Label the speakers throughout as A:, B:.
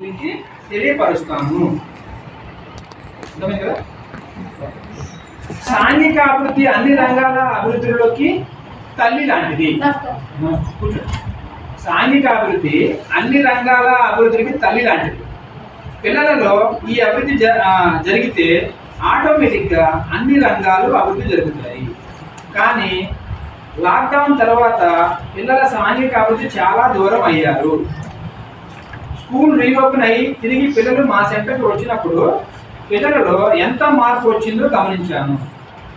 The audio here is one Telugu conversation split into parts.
A: గురించి కదా? సాంఘిక అభివృద్ధి అన్ని రంగాల అభివృద్ధిలోకి తల్లి లాంటిది. సాంఘిక అభివృద్ధి అన్ని రంగాల అభివృద్ధికి తల్లి లాంటిది. పిల్లలలో ఈ అభివృద్ధి జరిగితే ఆటోమేటిక్గా అన్ని రంగాలు అభివృద్ధి జరుగుతాయి. కానీ లాక్డౌన్ తర్వాత పిల్లల సాంఘిక అభివృద్ధి చాలా దూరం అయ్యారు. స్కూల్ రీఓపెన్ అయ్యి తిరిగి పిల్లలు మా సెంటర్కి వచ్చినప్పుడు పిల్లలలో ఎంత మార్పు వచ్చిందో గమనించాను.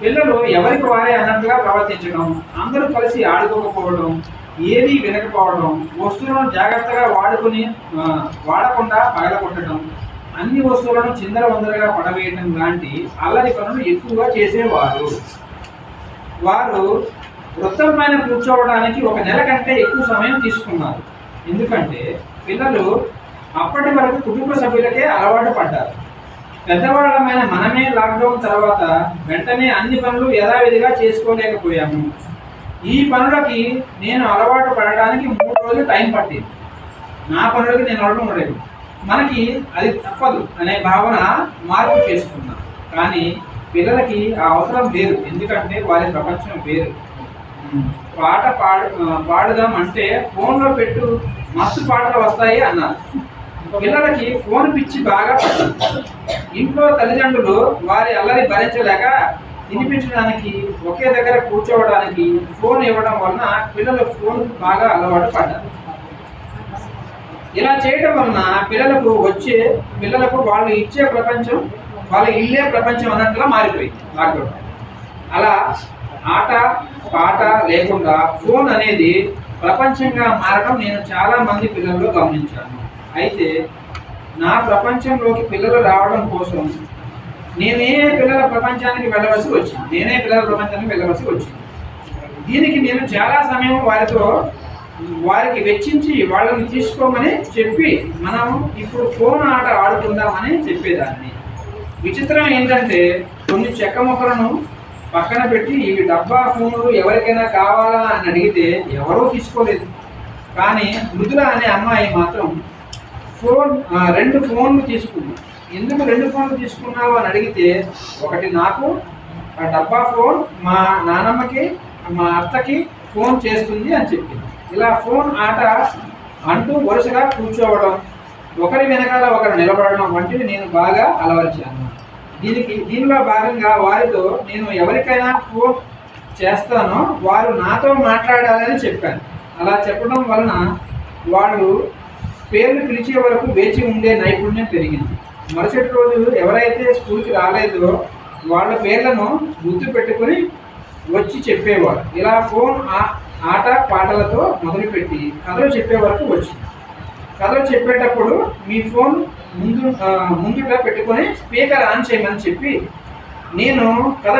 A: పిల్లలు ఎవరికి వారే అన్నట్టుగా ప్రవర్తించడం అందరూ కలిసి ఆడుకోకపోవడం ఏది వినకపోవడం వస్తువులను జాగ్రత్తగా వాడుకొని వాడకుండా పగలగొట్టడం అన్ని వస్తువులను చిందర వందరగా పడవేయడం లాంటి అల్లరి పనులు ఎక్కువగా చేసేవారు. వారు వృత్తం పైన కూర్చోవడానికి ఒక నెల కంటే ఎక్కువ సమయం తీసుకున్నారు. ఎందుకంటే పిల్లలు అప్పటి వరకు కుటుంబ సభ్యులకే అలవాటు పడ్డారు. పెద్దవాళ్ళమైన మనమే లాక్డౌన్ తర్వాత వెంటనే అన్ని పనులు యథావిధిగా చేసుకోలేకపోయాము. ఈ పనులకి నేను అలవాటు పడడానికి మూడు రోజులు టైం పట్టింది. నా పనులకి నేను అలవాటు ఉండలేదు మనకి అది తప్పదు అనే భావన మార్పు చేసుకున్నాం. కానీ పిల్లలకి ఆ అవసరం లేదు. ఎందుకంటే వారి ప్రపంచం వేరు. పాట పాడు పాడుదాం అంటే ఫోన్లో పెట్టు మస్తు పాటలు వస్తాయి అన్నారు. పిల్లలకి ఫోన్ పిచ్చి బాగా ఇంట్లో తల్లిదండ్రులు వారి అల్లరి భరించలేక తినిపించడానికి ఒకే దగ్గర కూర్చోవడానికి ఫోన్ ఇవ్వడం వలన పిల్లలు ఫోన్ బాగా అలవాటు పడ్డారు. ఇలా చేయడం వలన పిల్లలకు వచ్చే పిల్లలకు వాళ్ళు ఇచ్చే ప్రపంచం వాళ్ళ ఇల్లే ప్రపంచం అన్నట్టుగా మారిపోయింది లాక్డౌన్ అలా ఆట పాట లేకుండా ఫోన్ అనేది ప్రపంచంగా మారడం నేను చాలా మంది పిల్లల్లో గమనించాను. అయితే నా ప్రపంచంలోకి పిల్లలు రావడం కోసం నేనే పిల్లల ప్రపంచానికి వెళ్ళవలసి వచ్చింది? నేనే పిల్లల ప్రపంచానికి వెళ్ళవలసి వచ్చింది. దీనికి నేను చాలా సమయం వారితో వారికి వెచ్చించి వాళ్ళని తీసుకోమని చెప్పి మనం ఇప్పుడు ఫోన్ ఆట ఆడుకుందామని చెప్పేదాన్ని. విచిత్రం ఏంటంటే కొన్ని చెక్క మొక్కలను పక్కన పెట్టి ఇవి డబ్బా ఫోన్లు ఎవరికైనా కావాలా అని అడిగితే ఎవరూ తీసుకోలేదు. కానీ మృదుల అనే అమ్మాయి మాత్రం ఫోన్ రెండు ఫోన్లు తీసుకుంది ఎందుకు రెండు ఫోన్లు తీసుకున్నావు అని అడిగితే ఒకటి నాకు ఆ డబ్బా ఫోన్ మా నానమ్మకి మా అత్తకి ఫోన్ చేస్తుంది అని చెప్పింది. ఇలా ఫోన్ ఆట అంటూ వరుసగా కూర్చోవడం ఒకరి వెనకాల ఒకరు నిలబడడం వంటివి నేను బాగా అలవరిచాను. దీనికి దీనిలో భాగంగా వారితో నేను ఎవరికైనా ఫోన్ చేస్తానో వారు నాతో మాట్లాడాలని చెప్పాను. అలా చెప్పడం వలన వాళ్ళు పేర్లు పిలిచే వరకు వేచి ఉండే నైపుణ్యం పెరిగింది. మరుసటి రోజు ఎవరైతే స్కూల్కి రాలేదో వాళ్ళ పేర్లను గుర్తు పెట్టుకుని వచ్చి చెప్పేవారు. ఇలా ఫోన్ ఆట పాటలతో మొదలుపెట్టి కథలు చెప్పే వరకు వచ్చింది కథలు చెప్పేటప్పుడు మీ ఫోన్ ముందు ముందుగా పెట్టుకొని స్పీకర్ ఆన్ చేయమని చెప్పి నేను కథ